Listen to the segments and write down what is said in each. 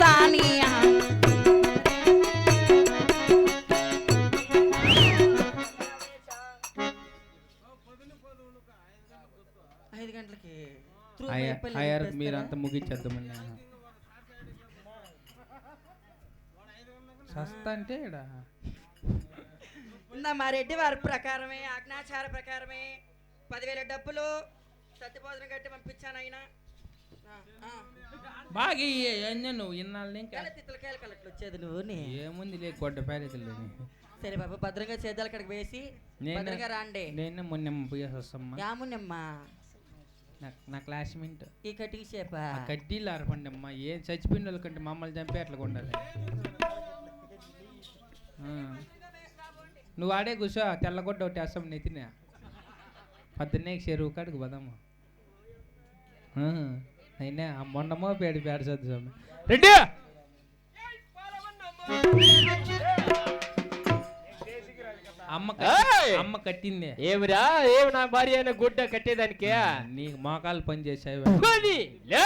రాని ఐదు గంటలకి అయ్యారు నింపేస్తారా? మీరు అంతా ముగించేద్దామండి సస్తా అంటే మా రెడ్డి వారి ప్రకారమే ఆజ్ఞాచార ప్రకారమే. పదివేల డబ్బులు సత్యపోదన కట్టి పంపించాను ఆయన. బాగా ఇయ్యి, అన్నీ నువ్వు ఇన్నాళ్ళు ఇంకా తిత్తలకాయలు వచ్చేది నువ్వు. ఏముంది లే కొడ్డ ప్యారెతలు సరే బాబు భద్రంగా చేద్దాలు అక్కడికి వేసి భద్రంగా రాండి. నేను మొన్న పోయేసి వస్తామ్మా యామునమ్మా నా- నా క్లాస్మేట్. ఈ కటింగ్ షేపా? కడ్డీలు అరపండి అమ్మా ఏం చచ్చిపోయిన వాళ్ళ కంటే మమ్మల్ని చంపి అట్లా ఉండాలి. నువ్వు ఆడే కూర్చో తెల్లగొడ్డ ఒకటి వేస్తాం నెత్తిన. పద్దెనే చెరువు కాడికి పోదాము. అయినా ఆ మొండమో పేడి పేడ చదువు రెడ్డి! అమ్మ కట్టి- ఏయ్! అమ్మ కట్టింది. ఏమిరా? ఏమి నా భార్య అయిన గుడ్డ కట్టేదానికి? నీకు మోకాలు పని చేసావు లే!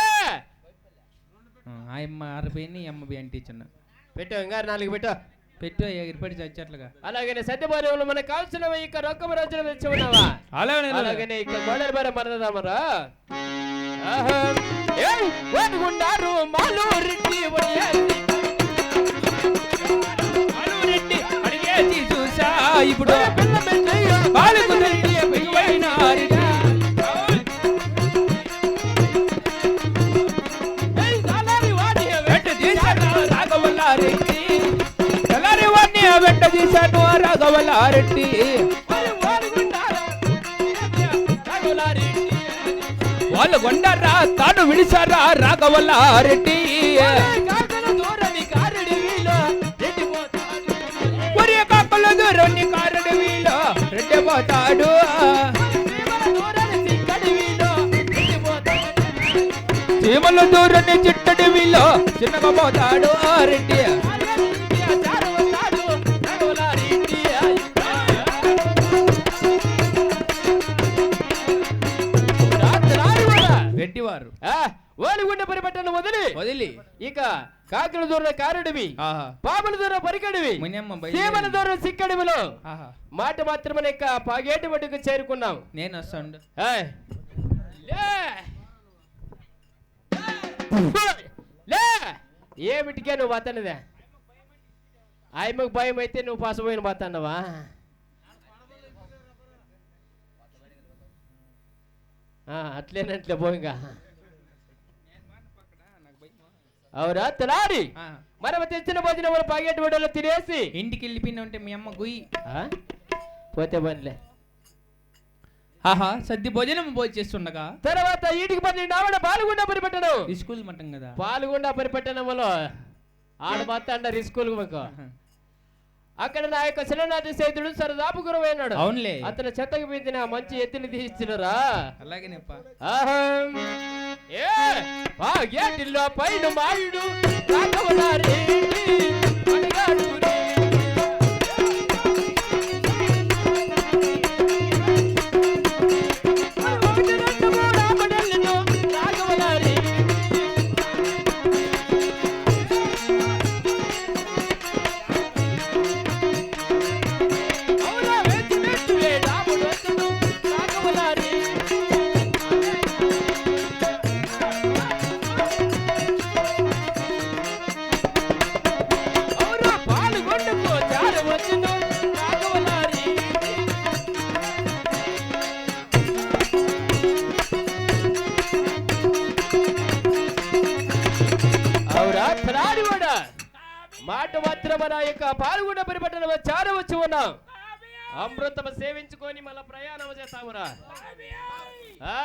ఆ అమ్మ అరపోయి అమ్మ బియ్యం టీచర్ పెట్టు ఇంకా నాలుగు పెట్టు. పెట్టు ఎగిరిపడి చచ్చట్లుగా. అలాగనే సత్యభార్యంలో మనకు కావాల్సినవి ఇక రొక్కమ రోజులు వచ్చి ఉన్నావా? అలాగే అలాగనే. ఇక గోడల బార మరదామరా వాడుకుంటారు మాలు రెడ్డి రెడ్డి అడిగేసి చూసా ఇప్పుడు బాలుకు రెడ్డి పెళ్ళైన రెడ్డి. వెంట తీశాడు రాఘవల్లారెడ్డి. తెల్లారి వాడిని వాళ్ళు కొండారా తాను విడిచారా రాఘవల్లారెడ్డి ఒరే కాకల దూరని కారడి రెడ్డి పోతాడు. చీమలు దూరని చిట్టడి వీలో చిన్నగా పోతాడు రెడ్డి. వారు ఓలిగుండ పరిపట్టను వదిలి. వదిలి. ఇక కాకుల దూరం కారుడివి. పాముల దూరం పరికడివి. సీమల. దూరం సిక్కడివిలో. మాట మాత్రమే ఇక పాగేటి మటుకు చేరుకున్నాం. నేను వస్తాను. లే. ఏమిటికే నువ్వు బతన్నదే ఆయమ్మకు భయం అయితే నువ్వు పసపోయిన బతన్నవా అట్లేనట్లే పోయింగా. అవురా తలారి మనం తెచ్చిన భోజనం పాగేటి వడలో తినేసి. ఇంటికి వెళ్ళిపోయిన ఉంటే మీ అమ్మ గుయ్యి. ఆ? పోతే పనిలే. ఆహా సద్ది భోజనం భోజేస్తుండగా తర్వాత ఈటికి పని ఆవిడ పాల్గొండ పరిపెట్టను ఈ స్కూల్ మటం కదా. పాల్గొండ పరిపెట్టడంలో ఆడ మాత్రం రిస్కులు మాకు అక్కడ నా యొక్క చిన్ననాటి స్నేహితుడు సరదాపు గురవైనాడు అవునులే. అతను చెత్తకు మించిన మంచి ఎత్తుని తీస్తున్నారా అలాగేనేప్ప. అహం. ఏ ఆ పైన మాయుడు రాఘవనారి అవురా కూడా మాట మాత్రం మన యొక్క పాల్గొండ పరిపట్టణ వచ్చి ఉన్నాం. అమృతం సేవించుకొని మళ్ళా ప్రయాణం చేస్తామురా ఆ?